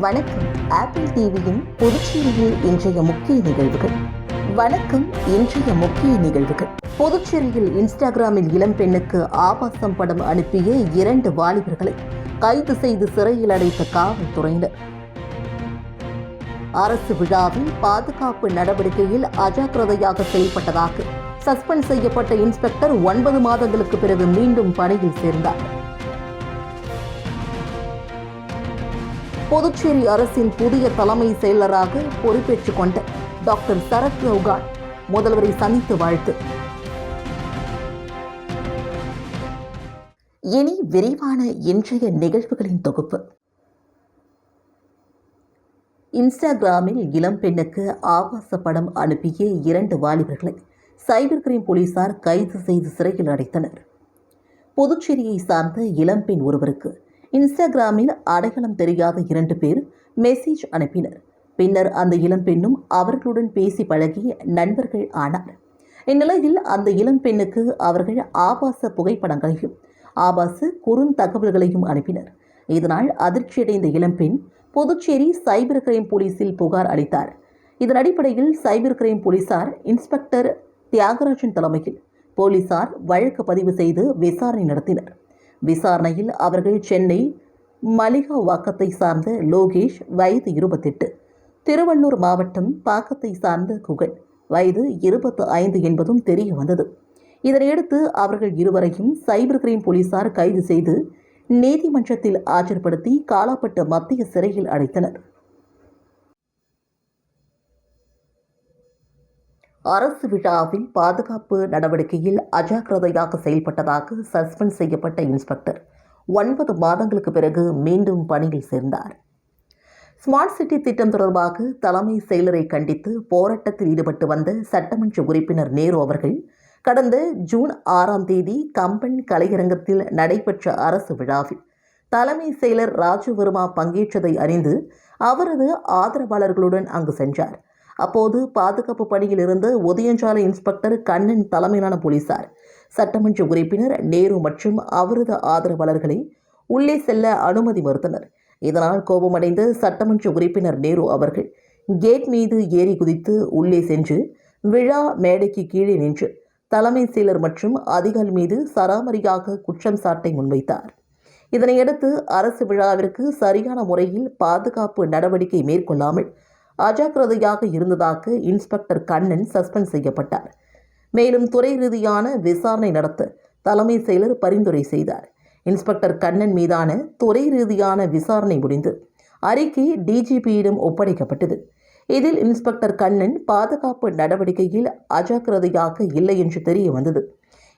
வணக்கம். ஆப்பிள் டிவியின் புதுச்சேரியில் இன்றைய முக்கிய நிகழ்வுகள். வணக்கம் இன்றைய முக்கிய நிகழ்வுகள். புதுச்சேரியில் இன்ஸ்டாகிராமில் இளம் பெண்ணுக்கு ஆபாசம் படம் அனுப்பிய இரண்டு வாலிபர்களை கைது செய்து சிறையில் அடைத்த காவல்துறையினர். அரசு விழாவில் பாதுகாப்பு நடவடிக்கையில் அஜாக்கிரதையாக செயல்பட்டதாக சஸ்பெண்ட் செய்யப்பட்ட இன்ஸ்பெக்டர் ஒன்பது மாதங்களுக்கு பிறகு மீண்டும் பணியில் சேர்ந்தார். புதுச்சேரி அரசின் புதிய தலைமை செயலராக பொறுப்பேற்றுக் கொண்ட டாக்டர் சரத் ரவுகான் முதல்வரை சந்தித்து வாழ்த்து. இனி விரிவான இன்றைய நிகழ்வுகளின் தொகுப்பு. இன்ஸ்டாகிராமில் இளம் பெண்ணுக்கு ஆபாச படம் அனுப்பிய இரண்டு வாலிபர்களை சைபர் கிரைம் போலீசார் கைது செய்து சிறையில் அடைத்தனர். புதுச்சேரியை சார்ந்த இளம்பெண் ஒருவருக்கு இன்ஸ்டாகிராமில் அடையாளம் தெரியாத இரண்டு பேர் மெசேஜ் அனுப்பினர். பின்னர் அந்த இளம்பெண்ணும் அவர்களுடன் பேசி பழகிய நண்பர்கள் ஆனார். இந்நிலையில் அந்த இளம்பெண்ணுக்கு அவர்கள் ஆபாச புகைப்படங்களையும் ஆபாச குறுந்தகவல்களையும் அனுப்பினர். இதனால் அதிர்ச்சியடைந்த இளம்பெண் புதுச்சேரி சைபர் கிரைம் போலீசில் புகார் அளித்தார். இதன் அடிப்படையில் சைபர் கிரைம் போலீசார் இன்ஸ்பெக்டர் தியாகராஜன் தலைமையில் போலீசார் வழக்கு பதிவு செய்து விசாரணை நடத்தினர். விசாரணையில் அவர்கள் சென்னை மலிகா வாக்கத்தை சார்ந்த லோகேஷ் வயது இருபத்தெட்டு. திருவள்ளூர் மாவட்டம் பாக்கத்தை சார்ந்த குகன். வயது இருபத்து ஐந்து என்பதும் தெரிய வந்தது. இதனையடுத்து அவர்கள் இருவரையும் சைபர் கிரைம் போலீசார் கைது செய்து நீதிமன்றத்தில் ஆஜர்படுத்தி காலாப்பட்டு மத்திய சிறையில் அடைத்தனர். அரசு விழாவில் பாதுகாப்பு நடவடிக்கையில் அஜாக்கிரதையாக செயல்பட்டதாக சஸ்பெண்ட் செய்யப்பட்ட இன்ஸ்பெக்டர் ஒன்பது மாதங்களுக்கு பிறகு மீண்டும் பணியில் சேர்ந்தார். ஸ்மார்ட் சிட்டி திட்டம் தொடர்பாக தலைமை செயலரை கண்டித்து போராட்டத்தில் ஈடுபட்டு வந்த சட்டமன்ற உறுப்பினர் நேரு அவர்கள் கடந்த ஜூன் ஆறாம் தேதி கம்பன் கலையரங்கத்தில் நடைபெற்ற அரசு விழாவில் தலைமை செயலர் ராஜவர்மா பங்கேற்றதை அறிந்து அவரது ஆதரவாளர்களுடன் அங்கு சென்றார். அப்போது பாதுகாப்பு பணியில் இருந்த உதயஞ்சாலை இன்ஸ்பெக்டர் கண்ணன் தலைமையிலான போலீசார். சட்டமன்ற உறுப்பினர் நேரு மற்றும் அவரது ஆதரவாளர்களை உள்ளே செல்ல அனுமதி மறுத்தனர். இதனால் கோபமடைந்த சட்டமன்ற உறுப்பினர் நேரு அவர்கள் கேட் மீது ஏறி குதித்து உள்ளே சென்று விழா மேடைக்கு கீழே நின்று தலைமை செயலர் மற்றும் அதிகாரி மீது சராமரியாக குற்றம் சாட்டை முன்வைத்தார். இதனையடுத்து அரசு விழாவிற்கு சரியான முறையில் பாதுகாப்பு நடவடிக்கை மேற்கொள்ளாமல் அஜாக்கிரதையாக இருந்ததாக இன்ஸ்பெக்டர் கண்ணன் சஸ்பெண்ட் செய்யப்பட்டார். மேலும் துறை ரீதியான விசாரணை நடத்த தலைமை செயலர் பரிந்துரை செய்தார். இன்ஸ்பெக்டர் கண்ணன் மீதான துறை ரீதியான விசாரணை முடிந்து அறிக்கை டிஜிபியிடம் ஒப்படைக்கப்பட்டது. இதில் இன்ஸ்பெக்டர் கண்ணன் பாதுகாப்பு நடவடிக்கையில் அஜாக்கிரதையாக இல்லை என்று தெரிய வந்தது.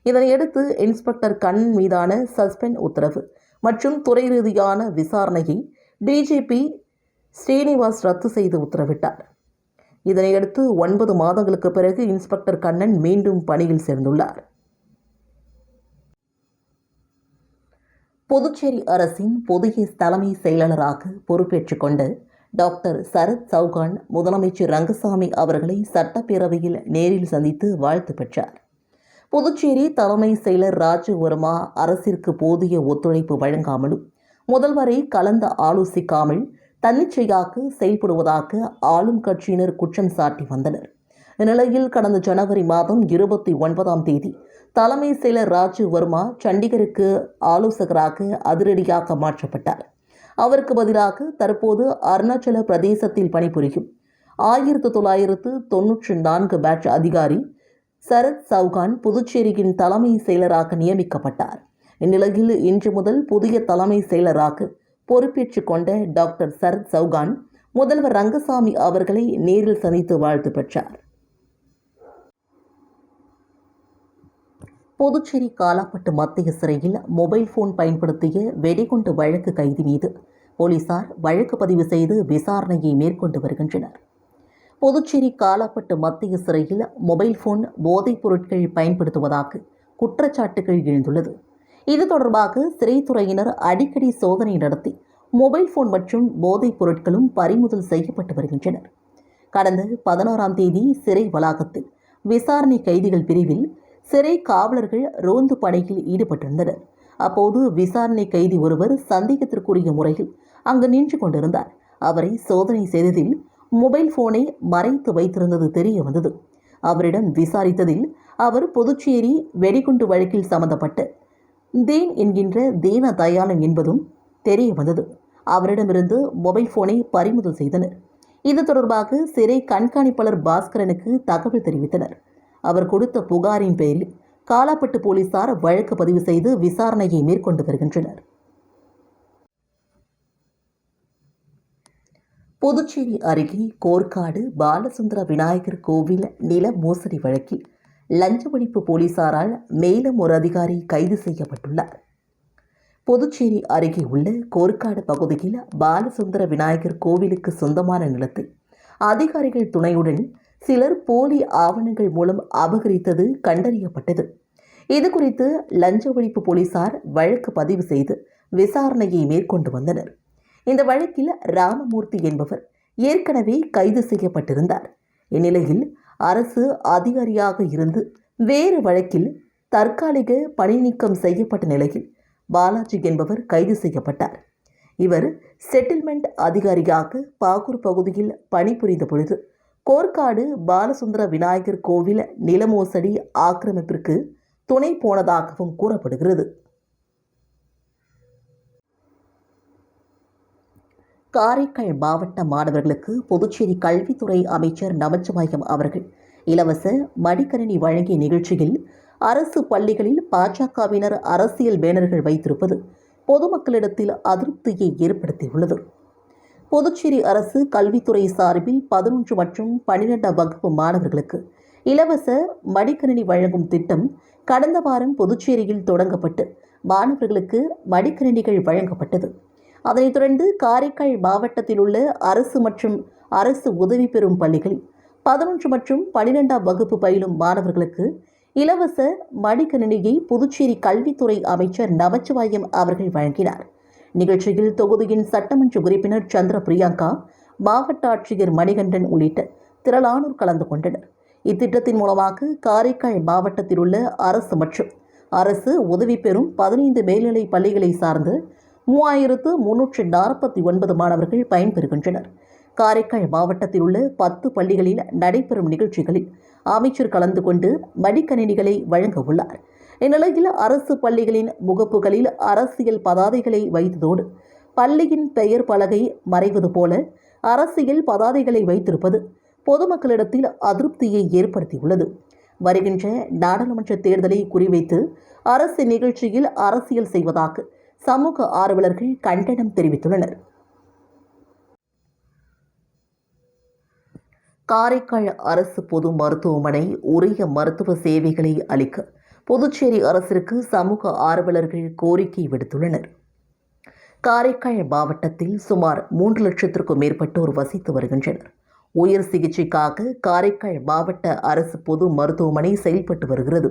இதனையடுத்து இன்ஸ்பெக்டர் கண்ணன் மீதான சஸ்பெண்ட் உத்தரவு மற்றும் துறை ரீதியான விசாரணையை டிஜிபி ஸ்ரீனிவாஸ் ரத்து செய்து உத்தரவிட்டார். இதனையடுத்து ஒன்பது மாதங்களுக்கு பிறகு இன்ஸ்பெக்டர் கண்ணன் மீண்டும் பணியில் சேர்ந்துள்ளார். புதுச்சேரி அரசின் புதிய தலைமை செயலாளராக பொறுப்பேற்றுக் கொண்ட டாக்டர் சரத் சௌகான் முதலமைச்சர் ரங்கசாமி அவர்களை சட்டப்பேரவையில் நேரில் சந்தித்து வாழ்த்து பெற்றார். புதுச்சேரி தலைமை செயலர் ராஜு வர்மா அரசிற்கு போதிய ஒத்துழைப்பு வழங்காமலும் முதல்வரை கலந்து ஆலோசிக்காமல் தன்னிச்சையாக செயல்படுவதாக ஆளும் கட்சியினர் குற்றம் சாட்டி வந்தனர். இந்நிலையில் கடந்த ஜனவரி மாதம் இருபத்தி ஒன்பதாம் தேதி தலைமை செயலர் ராஜீவ் வர்மா சண்டிகருக்கு ஆலோசகராக அதிரடியாக மாற்றப்பட்டார். அவருக்கு பதிலாக தற்போது அருணாச்சல பிரதேசத்தில் பணிபுரியும் ஆயிரத்து தொள்ளாயிரத்து தொன்னூற்றி நான்கு பேட்ச் அதிகாரி சரத் சௌகான் புதுச்சேரியின் தலைமை செயலராக நியமிக்கப்பட்டார். இந்நிலையில் இன்று முதல் புதிய தலைமை செயலராக பொறுப்பேற்றுக் கொண்ட டாக்டர் சரத் சௌகான் முதல்வர் ரங்கசாமி அவர்களை நேரில் சந்தித்து வாழ்த்து பெற்றார். புதுச்சேரி காலாப்பட்டு மத்திய சிறையில் மொபைல் போன் பயன்படுத்திய வெடிகுண்டு வழக்கு கைதி மீது போலீசார் வழக்கு பதிவு செய்து விசாரணையை மேற்கொண்டு வருகின்றனர். புதுச்சேரி காலாப்பட்டு மத்திய சிறையில் மொபைல் போன் போதைப் பொருட்கள் பயன்படுத்துவதாக குற்றச்சாட்டுகள் எழுந்துள்ளது. இது தொடர்பாக சிறைத்துறையினர் அடிக்கடி சோதனை நடத்தி மொபைல் போன் மற்றும் போதைப் பொருட்களும் பறிமுதல் செய்யப்பட்டு வருகின்றனர். கடந்த பதினோராம் தேதி சிறை வளாகத்தில் விசாரணை கைதிகள் பிரிவில் சிறை காவலர்கள் ரோந்து படையில் ஈடுபட்டிருந்தனர். அப்போது விசாரணை கைதி ஒருவர் சந்தேகத்திற்குரிய முறையில் அங்கு நின்று கொண்டிருந்தார். அவரை சோதனை செய்ததில் மொபைல் போனை மறைத்து வைத்திருந்தது தெரிய வந்தது. அவரிடம் விசாரித்ததில் அவர் புதுச்சேரி வெடிகுண்டு வழக்கில் சம்பந்தப்பட்ட தேன் என்கின்ற தேன தயாளன் என்பதும் தெரிய வந்தது. அவரிடமிருந்து மொபைல் போனை பறிமுதல் செய்தனர். இது தொடர்பாக சிறை கண்காணிப்பாளர் பாஸ்கரனுக்கு தகவல் தெரிவித்தனர். அவர் கொடுத்த புகாரின் பேரில் காலாப்பட்டு போலீசார் வழக்கு பதிவு செய்து விசாரணையை மேற்கொண்டு வருகின்றனர். புதுச்சேரி அருகே கோர்க்காடு பாலசுந்தர விநாயகர் கோவில் நில மோசடி வழக்கில் லஞ்ச ஒழிப்பு போலீசாரால் மேலும் ஒரு அதிகாரி கைது செய்யப்பட்டுள்ளார். புதுச்சேரி அருகே உள்ள கோர்க்காடு பகுதியில் பாலசுந்தர விநாயகர் கோவிலுக்கு சொந்தமான நிலத்தை அதிகாரிகள் துணையுடன் சிலர் போலி ஆவணங்கள் மூலம் அபகரித்தது கண்டறியப்பட்டது. இது குறித்து லஞ்ச ஒழிப்பு போலீசார் வழக்கு பதிவு செய்து விசாரணையை மேற்கொண்டு வந்தனர். இந்த வழக்கில் ராமமூர்த்தி என்பவர் ஏற்கனவே கைது செய்யப்பட்டிருந்தார். இந்நிலையில் அரசு அதிகாரியாக இருந்து வேறு வழக்கில் தற்காலிக பணி நீக்கம் செய்யப்பட்ட நிலையில் பாலாஜி என்பவர் கைது செய்யப்பட்டார். இவர் செட்டில்மெண்ட் அதிகாரியாக பாகூர் பகுதியில் பணிபுரிந்த பொழுது கோர்க்காடு பாலசுந்தர விநாயகர் கோவில் நிலமோசடி ஆக்கிரமிப்பிற்கு துணை போனதாகவும் கூறப்படுகிறது. காரைக்கால் மாவட்ட மாணவர்களுக்கு புதுச்சேரி கல்வித்துறை அமைச்சர் நமச்சிவாயம் அவர்கள் இலவச மடிக்கணினி வழங்கிய நிகழ்ச்சியில் அரசு பள்ளிகளில் பாஜகவினர் அரசியல் பேனர்கள் வைத்திருப்பது பொதுமக்களிடத்தில் அதிருப்தியை ஏற்படுத்தியுள்ளது. புதுச்சேரி அரசு கல்வித்துறை சார்பில் பதினொன்று மற்றும் பன்னிரெண்டாம் வகுப்பு மாணவர்களுக்கு இலவச மடிக்கணினி வழங்கும் திட்டம் கடந்த வாரம் புதுச்சேரியில் தொடங்கப்பட்டு மாணவர்களுக்கு மடிக்கணினிகள் வழங்கப்பட்டது. அதனைத் தொடர்ந்து காரைக்கால் மாவட்டத்தில் உள்ள அரசு மற்றும் அரசு உதவி பெறும் பள்ளிகளில் பதினொன்று மற்றும் பனிரெண்டாம் வகுப்பு பயிலும் மாணவர்களுக்கு இலவச மடிக்கணினியை புதுச்சேரி கல்வித்துறை அமைச்சர் நமச்சிவாயம் அவர்கள் வழங்கினார். நிகழ்ச்சியில் தொகுதியின் சட்டமன்ற உறுப்பினர் சந்திர பிரியங்கா மாவட்ட ஆட்சியர் மணிகண்டன் உள்ளிட்ட திரளானோர் கலந்து கொண்டனர். இத்திட்டத்தின் மூலமாக காரைக்கால் மாவட்டத்தில் உள்ள அரசு மற்றும் அரசு உதவி பெறும் பதினைந்து மேல்நிலை பள்ளிகளை சார்ந்து மூவாயிரத்து முன்னூற்றி நாற்பத்தி ஒன்பது மாணவர்கள் பயன்பெறுகின்றனர். காரைக்கால் மாவட்டத்தில் உள்ள பத்து பள்ளிகளில் நடைபெறும் நிகழ்ச்சிகளில் அமைச்சர் கலந்து கொண்டு மடிக்கணினிகளை வழங்க உள்ளார். இந்நிலையில் அரசு பள்ளிகளின் முகப்புகளில் அரசியல் பதாதைகளை வைத்ததோடு பள்ளியின் பெயர் பலகை மறைவது போல அரசியல் பதாதைகளை வைத்திருப்பது பொதுமக்களிடத்தில் அதிருப்தியை ஏற்படுத்தியுள்ளது. வருகின்ற நாடாளுமன்ற தேர்தலை குறிவைத்து அரசு நிகழ்ச்சியில் அரசியல் செய்வதாக சமூக ஆர்வலர்கள் கண்டனம் தெரிவித்துள்ளனர். காரைக்கால் அரசு பொது மருத்துவமனை உரிய மருத்துவ சேவைகளை அளிக்க புதுச்சேரி அரசிற்கு சமூக ஆர்வலர்கள் கோரிக்கை விடுத்துள்ளனர். காரைக்கால் மாவட்டத்தில் சுமார் மூன்று லட்சத்திற்கும் மேற்பட்டோர் வசித்து வருகின்றனர். உயர் சிகிச்சைக்காக காரைக்கால் மாவட்ட அரசு பொது மருத்துவமனை செயல்பட்டு வருகிறது.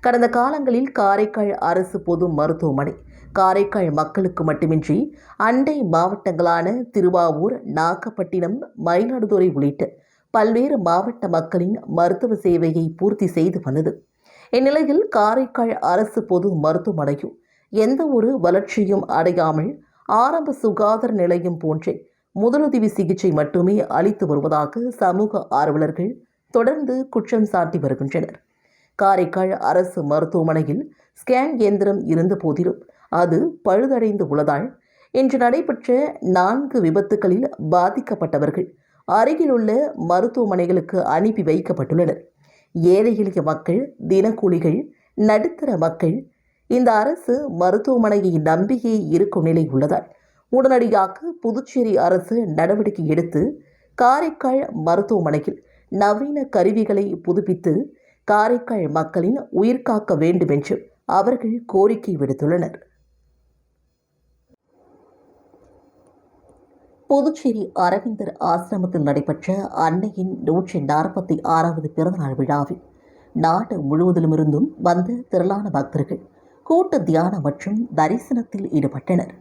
கடந்த காலங்களில் காரைக்கால் அரசு பொது மருத்துவமனை காரைக்கால் மக்களுக்கு மட்டுமின்றி அண்டை மாவட்டங்களான திருவாவூர் நாகப்பட்டினம் மயிலாடுதுறை உள்ளிட்ட பல்வேறு மாவட்ட மக்களின் மருத்துவ சேவையை பூர்த்தி செய்து வந்தது. இந்நிலையில் காரைக்கால் அரசு பொது மருத்துவமனையும் எந்த ஒரு வளர்ச்சியும் அடையாமல் ஆரம்ப சுகாதார நிலையம் போன்றே முதலுதவி சிகிச்சை மட்டுமே அளித்து வருவதாக சமூக ஆர்வலர்கள் தொடர்ந்து குற்றம் சாட்டி வருகின்றனர். காரைக்கால் அரசு மருத்துவமனையில் ஸ்கேன் இயந்திரம் இருந்த போதிலும் அது பழுதடைந்து உள்ளதால் இன்று நடைபெற்ற நான்கு விபத்துகளில் பாதிக்கப்பட்டவர்கள் அருகிலுள்ள மருத்துவமனைகளுக்கு அனுப்பி வைக்கப்பட்டுள்ளனர். ஏழை எளிய மக்கள் தினக்கூலிகள் நடுத்தர மக்கள் இந்த அரசு மருத்துவமனையை நம்பியே இருக்கும் நிலை உள்ளதால் உடனடியாக புதுச்சேரி அரசு நடவடிக்கை எடுத்து காரைக்கால் மருத்துவமனையில் நவீன கருவிகளை புதுப்பித்து காரைக்கால் மக்களின் உயிர் காக்க வேண்டும் என்று அவர்கள் கோரிக்கை விடுத்துள்ளனர். புதுச்சேரி அரவிந்தர் ஆசிரமத்தில் நடைபெற்ற அன்னையின் நூற்றி நாற்பத்தி ஆறாவது பிறந்தநாள் விழாவில் நாடு முழுவதிலுமிருந்தும் வந்த திரளான பக்தர்கள் கூட்டு தியானம் மற்றும் தரிசனத்தில் ஈடுபட்டனர்.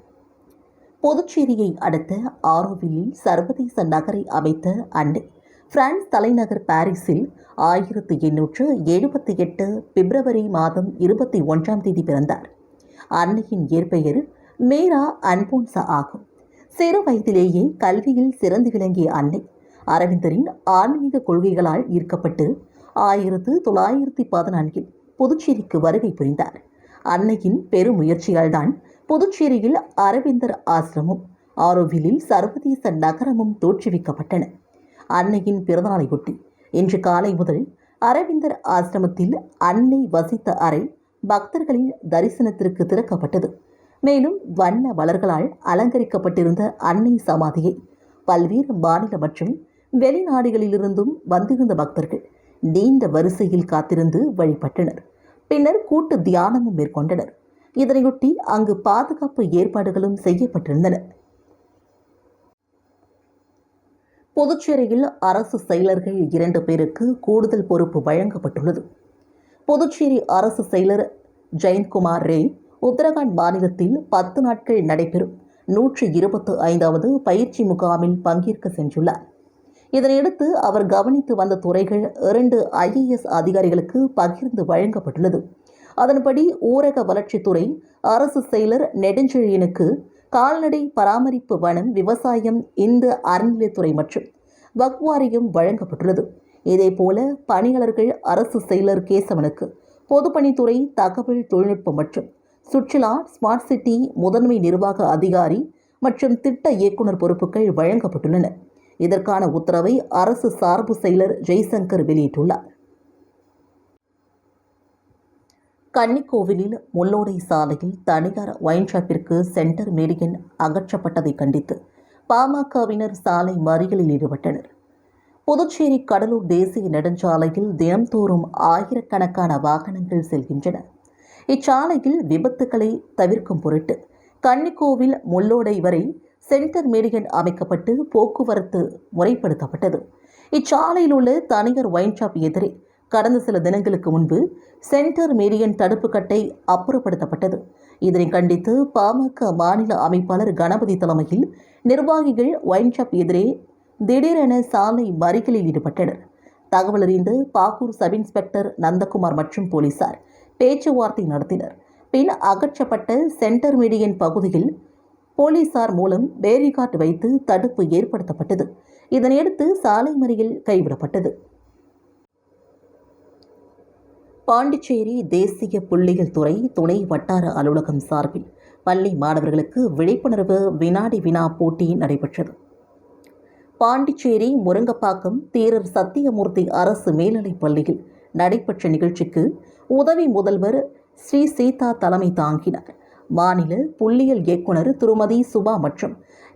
புதுச்சேரியை அடுத்த ஆரோவிலில் சர்வதேச நகரை அமைத்த அன்னை பிரான்ஸ் தலைநகர் பாரிஸில் ஆயிரத்தி எண்ணூற்று எழுபத்தி எட்டு பிப்ரவரி மாதம் இருபத்தி ஒன்றாம் தேதி பிறந்தார். அன்னையின் இயற்பெயர் மேரா அன்போன்சா ஆகும். சிறு வயதிலேயே கல்வியில் சிறந்து விளங்கிய அன்னை அரவிந்தரின் ஆன்மீக கொள்கைகளால் ஈர்க்கப்பட்டு ஆயிரத்து தொள்ளாயிரத்தி பதினான்கில் புதுச்சேரிக்கு வருகை புரிந்தார். அன்னையின் பெருமுயற்சியால்தான் புதுச்சேரியில் அரவிந்தர் ஆசிரமும் ஆரோவிலில் சர்வதேச நகரமும் தோற்றுவிக்கப்பட்டன. அன்னையின் பிறந்தநாளையொட்டி இன்று காலை முதல் அரவிந்தர் ஆசிரமத்தில் அன்னை வசித்த அறை பக்தர்களின் தரிசனத்திற்கு திறக்கப்பட்டது. மேலும் வண்ண மலர்களால் அலங்கரிக்கப்பட்டிருந்த அன்னை சமாதியை பல்வேறு மாநில மற்றும் வெளிநாடுகளிலிருந்தும் வந்திருந்த பக்தர்கள் நீண்ட வரிசையில் காத்திருந்து வழிபட்டனர். பின்னர் கூட்டு தியானமும் மேற்கொண்டனர். இதனையொட்டி அங்கு பாதுகாப்பு ஏற்பாடுகளும் செய்யப்பட்டிருந்தன. புதுச்சேரியில் அரசு செயலர்கள் இரண்டு பேருக்கு கூடுதல் பொறுப்பு வழங்கப்பட்டுள்ளது. புதுச்சேரி அரசு செயலர் ஜெயந்த்குமார் ரே உத்தரகாண்ட் மாநிலத்தில் பத்து நாட்கள் நடைபெறும். நூற்றி இருபத்து ஐந்தாவது பயிற்சி முகாமில் பங்கேற்க சென்றுள்ளார். இதனையடுத்து அவர் கவனித்து வந்த துறைகள் இரண்டு ஐஏஎஸ் அதிகாரிகளுக்கு பகிர்ந்து வழங்கப்பட்டுள்ளது. அதன்படி ஊரக வளர்ச்சித்துறை அரசு செயலர் நெடுஞ்செழியனுக்கு கால்நடை பராமரிப்பு வனம் விவசாயம் இந்து அறநிலையத்துறை மற்றும் வக்வாரியம் வழங்கப்பட்டுள்ளது. இதேபோல பணியாளர்கள் அரசு செயலர் கேசவனுக்கு பொதுப்பணித்துறை தகவல் தொழில்நுட்பம் மற்றும் சுற்றுலா ஸ்மார்ட் சிட்டி முதன்மை நிர்வாக அதிகாரி மற்றும் திட்ட இயக்குனர் பொறுப்புகள் வழங்கப்பட்டுள்ளன. இதற்கான உத்தரவை அரசு சார்பு செயலர் ஜெய்சங்கர் வெளியிட்டுள்ளார். கன்னிக்கோவிலில் முள்ளோடை சாலையில் தனியார் ஒயின் ஷாப்பிற்கு சென்டர் மேடியன் அகற்றப்பட்டதை கண்டித்து பாமகவினர் சாலை மறியலில் ஈடுபட்டனர். புதுச்சேரி கடலூர் தேசிய நெடுஞ்சாலையில் தினம்தோறும் ஆயிரக்கணக்கான வாகனங்கள் செல்கின்றன. இச்சாலையில் விபத்துக்களை தவிர்க்கும் பொருட்டு கன்னிக்கோவில் முள்ளோடை வரை சென்டர் மீடியன் அமைக்கப்பட்டு போக்குவரத்து முறைப்படுத்தப்பட்டது. இச்சாலையில் உள்ள தனியார் ஒயின் ஷாப் எதிரே கடந்த சில தினங்களுக்கு முன்பு சென்டர் மீடியன் தடுப்பு கட்டை அப்புறப்படுத்தப்பட்டது. இதனை கண்டித்து பாமக மாநில அமைப்பாளர் கணபதி தலைமையில் நிர்வாகிகள் ஒயின்ஷாப் எதிரே திடீரென சாலை மறிகளில் ஈடுபட்டனர். தகவல் அறிந்து பாகூர் சப் இன்ஸ்பெக்டர் நந்தகுமார் மற்றும் போலீசார் பேச்சுவார்த்தை நடத்தினர். பின் அகற்றப்பட்ட சென்டர் மீடியன் பகுதியில் போலீசார் மூலம் பேரிகார்ட் வைத்து தடுப்பு ஏற்படுத்தப்பட்டது. இதனையடுத்து சாலை மறியல் கைவிடப்பட்டது. பாண்டிச்சேரி தேசிய புள்ளியியல் துறை துணை வட்டார அலுவலகம் சார்பில் பள்ளி மாணவர்களுக்கு விழிப்புணர்வு வினாடி வினா போட்டி நடைபெற்றது. பாண்டிச்சேரி முருங்கப்பாக்கம் தீரர் சத்தியமூர்த்தி அரசு மேல்நிலைப் பள்ளியில் நடைபெற்ற நிகழ்ச்சிக்கு உதவி முதல்வர் ஸ்ரீ சீதா தலைமை தாங்கினார். மாநில புள்ளியியல் இயக்குனர் திருமதி சுபா மற்றும்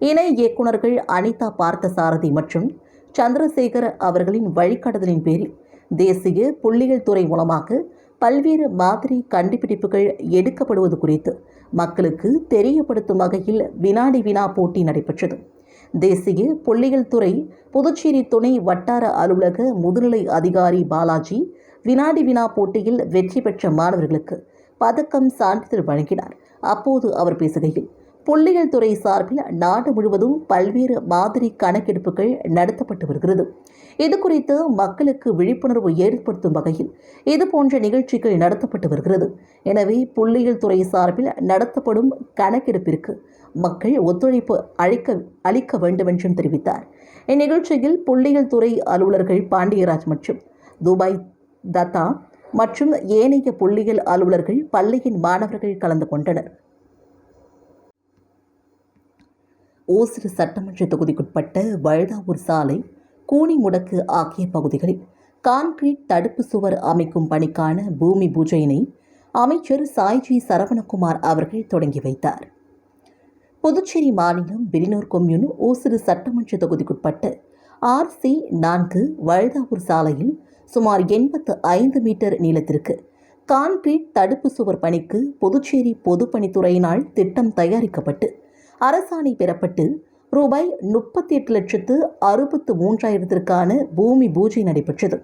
இணை இயக்குனர்கள் அனிதா பார்த்தசாரதி மற்றும் சந்திரசேகர் அவர்களின் வழிகாட்டுதலின் பேரில் தேசிய புள்ளியியல் துறை மூலமாக பல்வேறு மாதிரி கண்டுபிடிப்புகள் எடுக்கப்படுவது குறித்து மக்களுக்கு தெரியப்படுத்தும் வகையில் வினாடி வினா போட்டி நடைபெற்றது. தேசிய புள்ளியியல் துறை புதுச்சேரி துணை வட்டார அலுவலக முதுநிலை அதிகாரி பாலாஜி வினாடி வினா போட்டியில் வெற்றி பெற்ற மாணவர்களுக்கு பதக்கம் சான்றிதழ் வழங்கினார். அப்போது அவர் பேசுகையில் புள்ளியியல் துறை சார்பில் நாடு முழுவதும் பல்வேறு மாதிரி கணக்கெடுப்புகள் நடத்தப்பட்டு வருகிறது. இது குறித்து மக்களுக்கு விழிப்புணர்வு ஏற்படுத்தும் வகையில் இதுபோன்ற நிகழ்ச்சிகள் நடத்தப்பட்டு வருகிறது. எனவே புள்ளியியல் துறை சார்பில் நடத்தப்படும் கணக்கெடுப்பிற்கு மக்கள் ஒத்துழைப்பு அளிக்க அளிக்க வேண்டுமென்றும் தெரிவித்தார். இந்நிகழ்ச்சியில் புள்ளியியல் துறை அலுவலர்கள் பாண்டியராஜ் மற்றும் துபாய் தத்தா மற்றும் ஏனைய புள்ளியியல் அலுவலர்கள் பள்ளியின் மாணவர்கள் கலந்து கொண்டனர். ஓசிறு சட்டமன்ற தொகுதிக்குட்பட்ட வழுதாவூர் சாலை கூனிமுடக்கு ஆகிய பகுதிகளில் கான்கிரீட் தடுப்பு சுவர் அமைக்கும் பணிக்கான பூமி பூஜையினை அமைச்சர் சாய்ஜி சரவணகுமார் அவர்கள் தொடங்கி வைத்தார். புதுச்சேரி மாநிலம் பிரினூர் கொம்யூன் ஓசிறு சட்டமன்ற தொகுதிக்குட்பட்ட ஆர்சி நான்கு வழுதாவூர் சாலையில் சுமார் எண்பத்து ஐந்து மீட்டர் நீளத்திற்கு கான்கிரீட் தடுப்பு சுவர் பணிக்கு புதுச்சேரி பொதுப்பணித்துறையினால் திட்டம் தயாரிக்கப்பட்டு அரசாணை பெறப்பட்டு ரூபாய் முப்பத்தி எட்டு லட்சத்து அறுபத்து மூன்றாயிரத்திற்கான பூமி பூஜை நடைபெற்றது.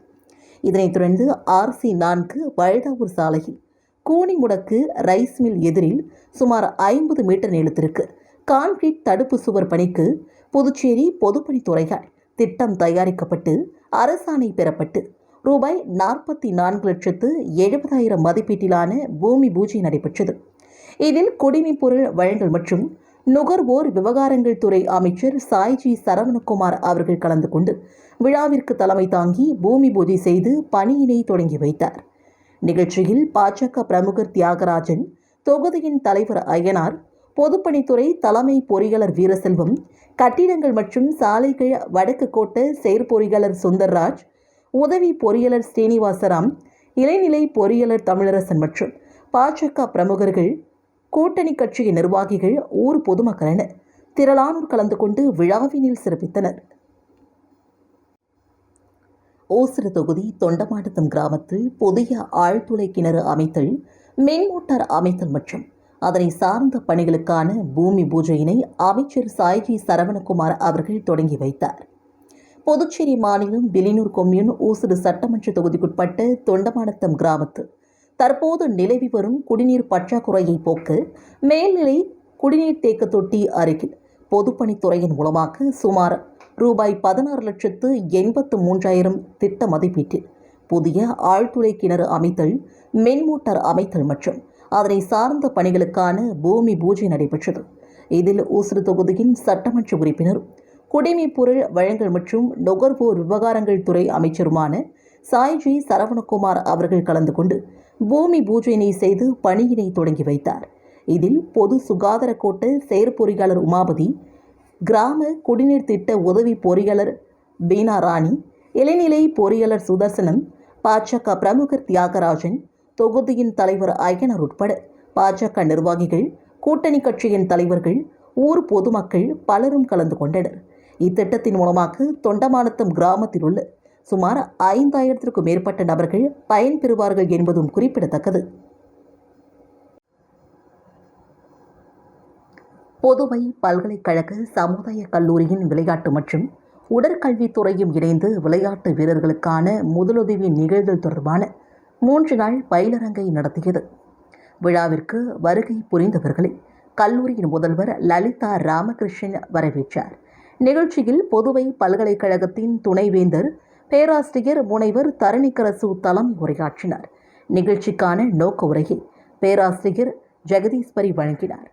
இதனைத் தொடர்ந்து ஆர்சி நான்கு வழுதாவூர் சாலையில் கூனிமுடக்கு ரைஸ் மில் எதிரில் சுமார் ஐம்பது மீட்டர் நீளத்திற்கு கான்கிரீட் தடுப்பு சுவர் பணிக்கு புதுச்சேரி பொதுப்பணித்துறையால் திட்டம் தயாரிக்கப்பட்டு அரசாணை பெறப்பட்டு ரூபாய் நாற்பத்தி நான்கு லட்சத்து எழுபதாயிரம் மதிப்பீட்டிலான பூமி பூஜை நடைபெற்றது. இதில் குடிமைப் பொருள் வழங்கல் மற்றும் நுகர்வோர் விவகாரங்கள் துறை அமைச்சர் சாய்ஜி சரவணகுமார் அவர்கள் கலந்து கொண்டு விழாவிற்கு தலைமை தாங்கி பூமி பூஜை செய்து பணியினை தொடங்கி வைத்தார். நிகழ்ச்சியில் பாஜக பிரமுகர் தியாகராஜன் தொகுதியின் தலைவர் அய்யனார் பொதுப்பணித்துறை தலைமை பொறியாளர் வீரசெல்வம் கட்டிடங்கள் மற்றும் சாலைகள் வடக்கு கோட்ட செயற்பொறியாளர் சுந்தர்ராஜ் உதவி பொறியாளர் ஸ்ரீனிவாசராம் இளைநிலை பொறியாளர் தமிழரசன் மற்றும் பாஜக பிரமுகர்கள் கூட்டணி கட்சியின் நிர்வாகிகள் ஊர் பொதுமக்கள் என திரளானோர் கலந்து கொண்டு விழாவினில் சிறப்பித்தனர். ஓசர தொகுதி தொண்டமாடத்தம் கிராமத்தில் புதிய ஆழ்துளை கிணறு அமைத்தல் மின் மோட்டார் அமைத்தல் மற்றும் அதனை சார்ந்த பணிகளுக்கான பூமி பூஜையினை அமைச்சர் சாய்ஜி சரவணகுமார் அவர்கள் தொடங்கி வைத்தார். புதுச்சேரி மாநிலம் விலினூர் கொம்யூன் ஊசுடு சட்டமன்ற தொகுதிக்குட்பட்ட தொண்டமானத்தம் கிராமத்தில் தற்போது நிலவி வரும் குடிநீர் பற்றாக்குறையை போக்க மேல்நிலை குடிநீர் தேக்க தொட்டி அருகில் பொதுப்பணித்துறையின் மூலமாக சுமார் ரூபாய் பதினாறு லட்சத்து எண்பத்து மூன்றாயிரம் திட்ட மதிப்பீட்டில் புதிய ஆழ்துளை கிணறு அமைத்தல் மின்மோட்டார் அமைத்தல் மற்றும் அதனை சார்ந்த பணிகளுக்கான பூமி பூஜை நடைபெற்றது. இதில் ஊசுடு தொகுதியின் சட்டமன்ற உறுப்பினரும் குடிமைப்பொருள் வழங்கல் மற்றும் நுகர்வோர் விவகாரங்கள் துறை அமைச்சருமான சாய்ஜி சரவணகுமார் அவர்கள் கலந்து கொண்டு பூமி பூஜையினை செய்து பணியினை தொடங்கி வைத்தார். இதில் பொது சுகாதார கோட்ட செயற்பொறியாளர் உமாபதி கிராம குடிநீர் திட்ட உதவி பொறியாளர் பீனா ராணி இளைநிலை பொறியாளர் சுதர்சனம் பாஜக பிரமுகர் தியாகராஜன் தொகுதியின் தலைவர் அய்யனார் உட்பட பாஜக நிர்வாகிகள் கூட்டணி கட்சியின் தலைவர்கள் ஊர் பொதுமக்கள் பலரும் கலந்து கொண்டனர். இத்திட்டத்தின் மூலமாக தொண்டமானத்தம் கிராமத்தில் உள்ள சுமார் ஐந்தாயிரத்திற்கும் மேற்பட்ட நபர்கள் பயன்பெறுவார்கள் என்பதும் குறிப்பிடத்தக்கது. புதுவை பல்கலைக்கழக சமுதாய கல்லூரியின் விளையாட்டு மற்றும் உடற்கல்வித்துறையும் இணைந்து விளையாட்டு வீரர்களுக்கான முதலுதவி நிகழ்தல் தொடர்பான மூன்று நாள் பயிலரங்கை நடத்தியது. விழாவிற்கு வருகை புரிந்தவர்களை கல்லூரியின் முதல்வர் லலிதா ராமகிருஷ்ணன் வரவேற்றார். நிகழ்ச்சியில் புதுவை பல்கலைக்கழகத்தின் துணைவேந்தர் பேராசிரியர் முனைவர் தரணிக்கரசு தலைமை உரையாற்றினார். நிகழ்ச்சிக்கான நோக்க உரையை பேராசிரியர் ஜெகதீஸ்வரி வழங்கினார்.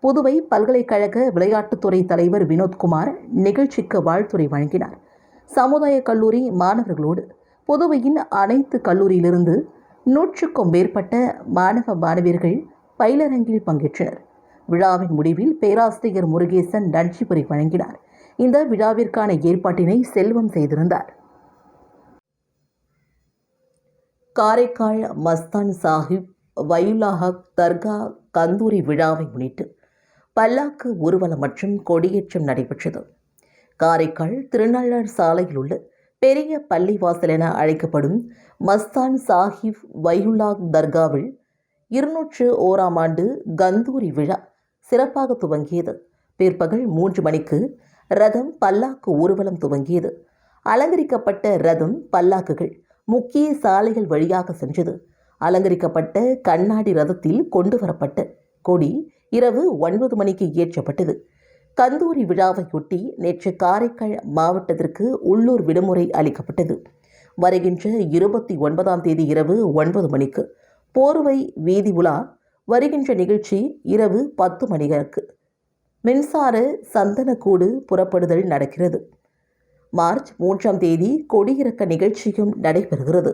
புதுவை பல்கலைக்கழக விளையாட்டுத்துறை தலைவர் வினோத்குமார் நிகழ்ச்சிக்கு வாழ்த்துறை வழங்கினார். சமுதாய கல்லூரி மாணவர்களோடு புதுவையின் அனைத்து கல்லூரியிலிருந்து நூற்றுக்கும் மேற்பட்ட மாணவ மாணவியர்கள் பயிலரங்கில் பங்கேற்றனர். விழாவின் முடிவில் பேராசிரியர் முருகேசன் நன்றிபுரி வழங்கினார். இந்த விழாவிற்கான ஏற்பாட்டினை செல்வம் செய்திருந்தார். காரைக்கால் மஸ்தான் சாஹிப் வயுலாஹக் தர்கா கந்தூரி விழாவை முன்னிட்டு பல்லாக்கு ஊர்வலம் மற்றும் கொடியேற்றம் நடைபெற்றது. காரைக்கால் திருநள்ளார் சாலையில் உள்ள பெரிய பள்ளிவாசல் என அழைக்கப்படும் மஸ்தான் சாஹிப் வையுல்லாக் தர்காவில் இருநூற்று ஓராம் ஆண்டு கந்தூரி விழா சிறப்பாக துவங்கியது. பிற்பகல் மூன்று மணிக்கு ரதம் பல்லாக்கு ஊர்வலம் துவங்கியது. அலங்கரிக்கப்பட்ட ரதம் பல்லாக்குகள் முக்கிய சாலைகள் வழியாக சென்றது. அலங்கரிக்கப்பட்ட கண்ணாடி ரதத்தில் கொண்டு வரப்பட்ட கொடி இரவு ஒன்பது மணிக்கு ஏற்றப்பட்டது. கந்தூரி விழாவையொட்டி நேற்று காரைக்கால் மாவட்டத்திற்கு உள்ளூர் விடுமுறை அளிக்கப்பட்டது. வருகின்ற இருபத்தி ஒன்பதாம் தேதி இரவு ஒன்பது மணிக்கு போர்வை வீதி உலா வருகின்ற நிகழ்ச்சி இரவு பத்து மணிக்கு மின்சார சந்தனக்கூடு புறப்படுதல் நடக்கிறது. மார்ச் மூன்றாம் தேதி கொடியிறக்க நிகழ்ச்சியும் நடைபெறுகிறது.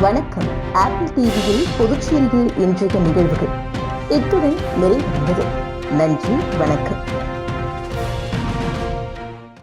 வணக்கம். ஆப்பிள் டிவியில் புதுச்சேரியில் இன்றைய நிகழ்வுகள். இத்துடன் நிறைவடைந்தது. நன்றி வணக்கம்.